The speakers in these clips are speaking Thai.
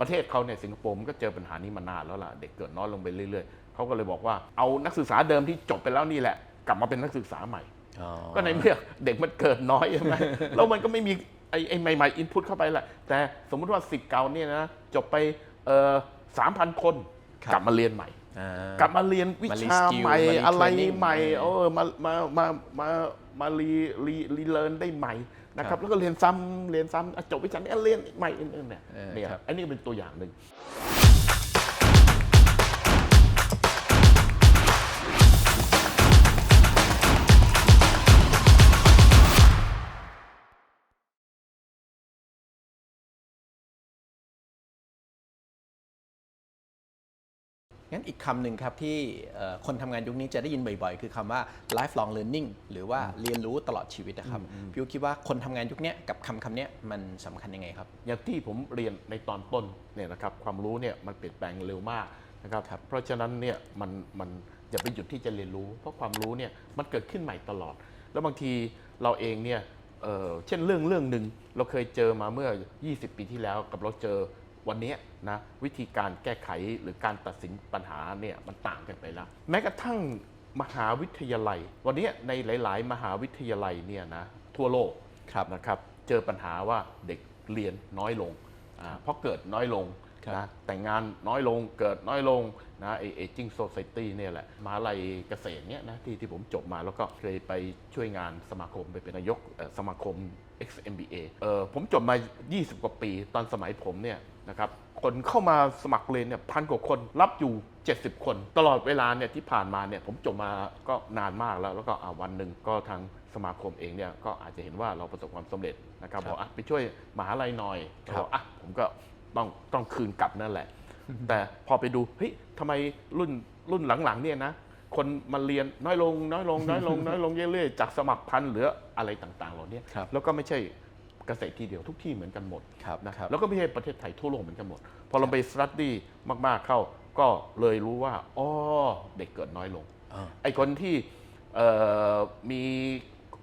ประเทศเขาเนี่ยสิงคโปร์มันก็เจอปัญหานี้มานานแล้วล่ะ เด็กเกิดน้อยลงไปเรื่อยๆเขาก็เลยบอกว่าเอานักศึกษาเดิมที่จบไปแล้วนี่แหละ กลับมาเป็นนักศึกษาใหม่ ก็ในเมื่อเด็กมันเกิดน้อยใช่ไหมแล้วมันก็ไม่มีไอ้ไอ้ใหม่ๆอินพุตเข้าไปแหละ แต่สมมุติว่าสิทธิ์เก่าเนี่ยนะจบไปเอ่อสามพันคนครับกลับมาเรียนใหม่อ่ากลับมาเรียนวิมาชา reskill ใหม่มาอะไร retraining ใหม่เออเออมามามามามารีรีรีเลิร์นได้ใหม่ นะครับแล้วก็เรียนซ้ำเรียนซ้ำอะจบวิชานี้อะเรียนอีกใหม่อื่นๆเนี่ยเออเนี่ยครับ อันนี้เป็นตัวอย่างหนึ่ง งั้นอีกคำหนึ่งครับที่เอ่อคนทำงานยุคนี้จะได้ยินบ่อยๆ คือคำว่า lifelong learning หรือว่าเรียนรู้ตลอดชีวิตนะครับพี่อุ๊คิดว่าคนทำงานยุคนี้กับคำคำนี้มันสำคัญยังไงครับ อย่างที่ผมเรียนในตอนต้นเนี่ยนะครับความรู้เนี่ยมันเปลี่ยนแปลงเร็วมากนะครับเพราะฉะนั้นเนี่ยมันมันอย่าไปหยุดที่จะเรียนรู้ เพราะความรู้เนี่ยมันเกิดขึ้นใหม่ตลอด แล้วบางทีเราเองเนี่ยเอ่อเช่นเรื่องเรื่องหนึ่งเราเคยเจอมาเมื่อ 20 ปีที่แล้วกับเราเจอ วันเนี้ยนะวิธีการแก้ไขหรือการตัดสินปัญหาเนี่ยมันต่างกันไปแล้ว แม้กระทั่งมหาวิทยาลัย วันเนี้ยในหลาย ๆ มหาวิทยาลัยเนี่ยนะทั่วโลกครับนะครับ เจอปัญหาว่าเด็กเรียนน้อยลงอ่าเพราะเกิดน้อยลงครับ นะแต่งงานน้อยลงเกิดน้อยลงนะไอเอจิ้งโซซ i ตี้เนี่ยแหละมหาลัยเกษตรเนี่ยนะที่ที่ผมจบมาแล้วก็เคยไปช่วยงานสมาคมไปเป็นนายกเอ่อสมาคม XMBA เออผมจบมา 20 กว่าปีตอนสมัยผมเนี่ยนะครับคนเข้ามาสมัครเรียนเนี่ยพันกว่าคนรับอยู่ 70 คน ตลอดเวลาเนี่ยที่ผ่านมาเนี่ยผมจบมาก็นานมากแล้ว แล้วก็อ่าวันหนึ่งก็ทางสมาคมเองเนี่ยก็อาจจะเห็นว่าเราประสบความสำเร็จนะครับครับบอกอะไปช่วยมหาลัยหน่อยครับบอกอะผมก็ ต้องต้องคืนกลับนั่นแหละ แต่พอไปดูเฮ้ยทำไมรุ่นรุ่นหลังๆเนี่ยนะคนมาเรียนน้อยลงน้อยลงน้อยลงน้อยลงเรื่อยๆจากสมัครพันเหลืออะไรต่างๆเหล่านี้ครับแล้วก็ไม่ใช่เกษตรที่เดียวทุกที่เหมือนกันหมดครับนะครับแล้วก็ไม่ใช่ประเทศไทยทั่วโลกเหมือนกันหมด พอเราไปสตัดดี้มากๆเข้าก็เลยรู้ว่าอ๋อเด็กเกิดน้อยลงอ่าไอ้คนที่เอ่อมี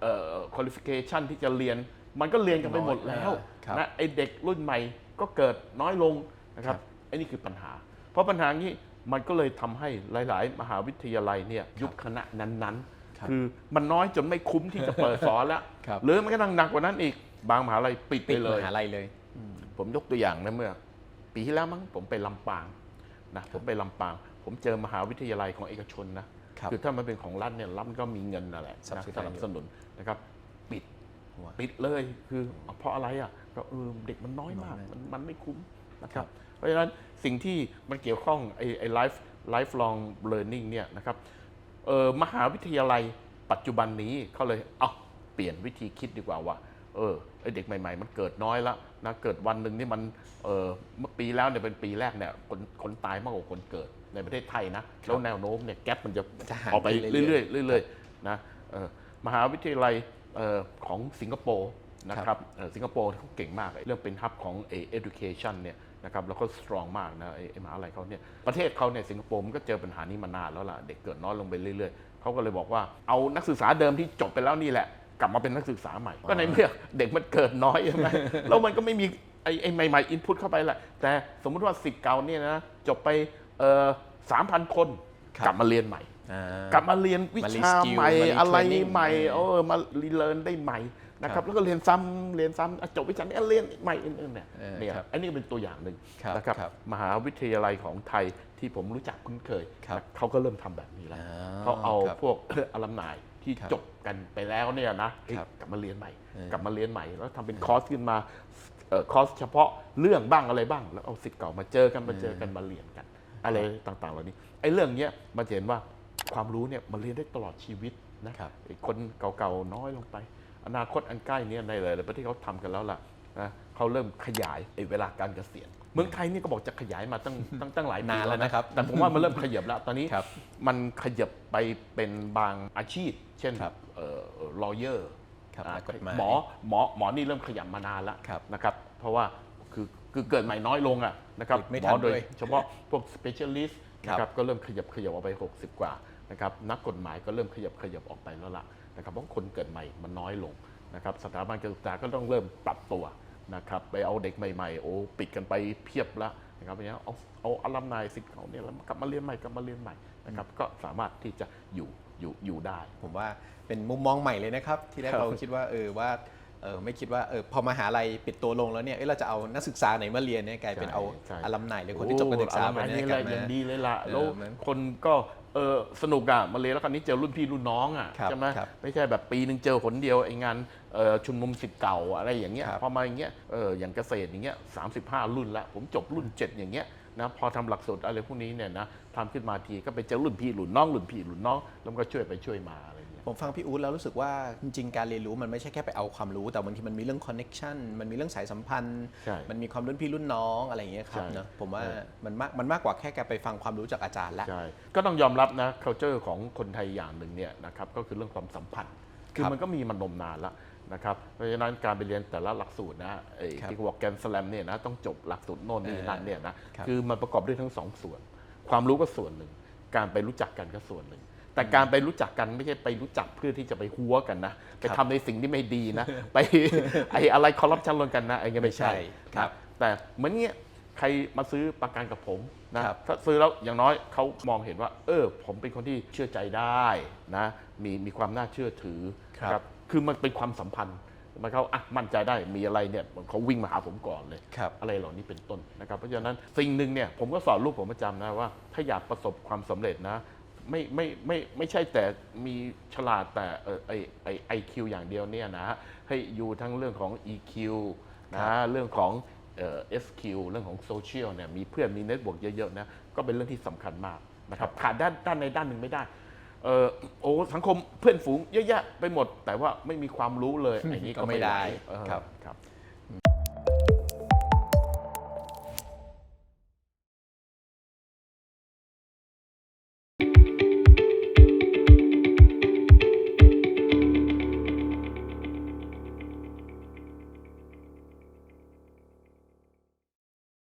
เอ่อ qualification ที่จะเรียน มันก็เรียนกันไปหมดแล้วครับนะไอ้เด็กรุ่นใหม่ ก็เกิดน้อยลงนะครับครับไอ้นี่คือปัญหา เพราะปัญหานี้มันก็เลยทำให้หลาย ๆ มหาวิทยาลัยเนี่ยยุบคณะนั้นครับๆคือมันน้อยจนไม่คุ้มที่จะเปิดสอนแล้วครับหรือมันก็นั่งหนักกว่านั้นอีกบางมหาลัยปิดไปปิดเลมยหาลัยเลย ผมยกตัวอย่างนะเมื่อ ปีที่แล้วมั้งผมไปลำปางนะผมไปลำปาง ผมเจอมหาวิทยาลัยของเอกชนนะครับอถ้ามันเป็นของรัฐเนี่ยรัฐมันก็มีเงินนั่นแหละนะ Subsidize สนับสนุนนะครับ ปิดว้าปิดเลยคือเพราะอะไรอะก็เออเด็กมันน้อยมากน้อยมากมันมันไม่คุ้มนะคครัรับบเพราะฉะนั้นสิ่งที่มันเกี่ยวข้องไอ้ไอ้ life lifelong learning เนี่ยนะครับเออมหาวิทยาลัยปัจจุบันนี้เขาเลยเอาเปลี่ยนวิธีคิดดีกว่าว่าเออไอเด็กใหม่ ๆ มันเกิดน้อยแล้วนะเกิดวันหนึ่งนี่มันเออเมื่อปีแล้วเนี่ยเป็นปีแรกเนี่ยคนคนตายมากกว่าคนเกิดในประเทศไทยนะแล้วแนวโน้มเนี่ยแก๊ปมันจะจะหายออกไปไปเรื่เรื่ออยยๆเรื่อยๆนะเออมหาวิทยาลัยเอ่อ ของสิงคโปร์นะครับเอ่อสิงคโปร์เขาเก่งมากเรื่องเป็นฮับของเอ education เนี่ยนะครับแล้วก็ strong มากนะไอ้ไอ้มหาลัยเขาเนี่ยประเทศเขาเนี่ยสิงคโปร์มันก็เจอปัญหานี้มานานแล้วล่ะ เด็กเกิดน้อยลงไปเรื่อยๆเขาก็เลยบอกว่าเอานักศึกษาเดิมที่จบไปแล้วนี่แหละ กลับมาเป็นนักศึกษาใหม่ ก็ในเมื่อเด็กมันเกิดน้อยใช่ไหมแล้วมันก็ไม่มีไอ้ไอ้ใหม่ๆอินพุตเข้าไปแหละแต่สมมุติว่าสิทธิ์เก่าเนี่ยนะจบไปเอ่อสามพันคนครับกลับมาเรียนใหม่อ่า กลับมาเรียนวิมาชา reskill ใหม่มาอะไร retraining ใหม่เอเอออมารีเลิร์นได้ใหม่นะคครัรับบแล้วก็เรียนซ้ำเรียนซ้ำอะจบวิชานี้อะเรียนอีกใหม่อื่นๆเนี่ยเออเนี่ยครับอันนี้เป็นตัวอย่างหนึ่งครับนะครับครับมหาวิทยาลัยของไทยที่ผมรู้จักคุ้นเคยครับนะเขาก็เริ่มทำแบบนี้แล้วอ่เขาเอาครับพวกอลัมนายที่ครับจบกันไปแล้วเนี่ยนะเฮ้ยครับกลับมาเรียนใหม่เออกลับมาเรียนใหม่แล้วทำเป็นคอร์สขึ้นมาเอ่อคอร์สเฉพาะเรื่องบ้างอะไรบ้าง แล้วเอาสิทธิ์เก่ามาเจอกันมาเจอกันมาเรียนกัน อะไรต่างๆ เหล่านี้ไอ้เรื่องเนี้ยมันจะเห็นว่า ความรู้เนี่ยมันเรียนได้ตลอดชีวิตนะครับไอ้คนเก่าๆน้อยลงไป อนาคตอันใกล้เนี่ยในหลายๆประเทศเขาทำกันแล้วล่ะนะเขาเริ่มขยายไอ้เวลาการเกษียณเมืองไทยนี่ก็บอกจะขยายมาตั้งตั้งตั้งหลายปีนานแล้วนะครับ แต่ผมว่ามันเริ่มขยับแล้ว ตอนนี้ครับมันขยับไปเป็นบางอาชีพ เช่นครับเอ่อ lawyer ครับอ่านักกฎหมายหมอหมอหมอนี่เริ่มขยับมานานแล้วครับนะครับ เพราะว่าคือคือเกิดใหม่น้อยลงอะนะครับไม่หมทัอนโดยด้วยเฉพาะพวก specialist ครับนะครับก็เริ่มขยับขยับออกไป 60 กว่า นะครับนักกฎหมายก็เริ่มขยับขยับออกไปแล้วล่ะนะครับเพราะคนเกิดใหม่มันน้อยลงนะครับสถาบันการศึกษาก็ต้องเริ่มปรับตัวนะครับไปเอาเด็กใหม่ๆโอ้ปิดกันไปเพียบละนะครับเพราะฉะนั้นเอาเอาอลัมนายสิทธิ์เขาเนี่ยแล้วกลับมาเรียนใหม่กลับมาเรียนใหม่นะครับก็สามารถที่จะอยู่อยู่อยู่ได้ ผมว่าเป็นมุมมองใหม่เลยนะครับ ที่แรกเราคิดว่าเออว่า เออไม่คิดว่าเออพอมหาลัยปิดตัวลงแล้วเนี่ยเอ้ยเราจะเอานักศึกษาไหนมาเรียนเนี่ยกลายเป็นเอาใช่ อลัมนายหรือคนที่จบการศึกษาโอ้แบบอันนี้นี้กแหลัละบอย่างมาดีเลยล่ะ เออแล้วมันคนก็เออสนุกอะมาเรียนแล้วคราวนี้เจอรุ่นพี่รุ่นน้องอะครับใช่ไหมครับไม่ใช่แบบปีหนึ่งเจอหนเดียวไอ้งานเอ่อชุมนุมสิทธิ์เก่าอะไรอย่างเงี้ยครับ พอมาอย่างเงี้ยเอออย่างเกษตรอย่างเงี้ยสามสิบห้ารุ่นละผมจบรุ่นเจ็ดอย่างเงี้ยนะพอทำหลักสูตรอะไรพวกนี้เนี่ยนะทำขึ้นมาทีก็ไปเจอรุ่นพี่รุ่นน้องรุ่นพี่รุ่นน้องแล้วมันก็ช่วยไปช่วยมาอะไรอย่างเงี้ย ผมฟังพี่อู๊ดแล้วรู้สึกว่าจริงๆ การเรียนรู้มันไม่ใช่แค่ไปเอาความรู้ แต่บางทีมันมีเรื่องคอนเน็ชันมันมีเรื่องสายสัมพันธ์ ใช่มันมีความรุ่นพี่รุ่นน้องอะไรอย่างเงี้ยครับใช่เนอะผมว่าเออมันมากมันมากกว่าแค่การไปฟังความรู้จากอาจารย์แล้วใช่ก็ต้องยอมรับนะ culture ของคนไทยอย่างหนึ่งเนี่ยนะครับก็คือเรื่องความสัมพันธ์ คือครับมันก็มีมันนมนานแล้วนะครับเพราะฉะนั้นการไปเรียนแต่ละหลักสูตรนะไอ้ครับที่เขาบอกแกนสแลมเนี่ยนะต้องจบหลักสูตรโน่นนี่เออนั่นเนี่ยนะครับ คือมันประกอบด้วยทั้งสองส่วน ความรู้ก็ส่วนหนึ่ง การไปรู้จักกันก็ส่วนหนึ่ง แต่การไปรู้จักกันไม่ใช่ไปรู้จักเพื่อที่จะไปหัวกันนะ ไปทำในสิ่งที่ไม่ดีนะ ไปไอ้อะไรคอร์รัปชันลงกันนะไอ้เงี้ยไม่ใช่ใช่ครับนะแต่เหมือนเงี้ยใครมาซื้อประกันกับผมนะครับถ้าซื้อแล้วอย่างน้อยเขามองเห็นว่า เออ ผมเป็นคนที่เชื่อใจได้นะมีมีความน่าเชื่อถือครับคือมันเป็นความสัมพันธ์มันเขาอะมั่นใจได้มีอะไรเนี่ยเขาวิ่งมาหาผมก่อนเลยครับอะไรเหล่านี้เป็นต้นนะครับ เพราะฉะนั้นสิ่งหนึ่งเนี่ยผมก็สอนลูกผมประจำนะว่า ถ้าอยากประสบความสำเร็จนะ ไม่ไม่ไม่ไม่ใช่แต่มีฉลาดแต่เออไอไอไอคิวอย่างเดียวเนี่ยนะให้อยู่ทั้งเรื่องของ EQ นะเรื่องของเอ่อ SQ เรื่องของโซเชียลเนี่ยมีเพื่อนมีเน็ตบวกเยอะๆนะก็เป็นเรื่องที่สำคัญมากนะครับขาดด้านด้านในด้านหนึ่งไม่ได้เออโอ้สังคมเพื่อนฝูงเยอะแยะไปหมด แต่ว่าไม่มีความรู้เลยอันนี้ก็ไม่ก็ไม่ได้ได้เออครับครับ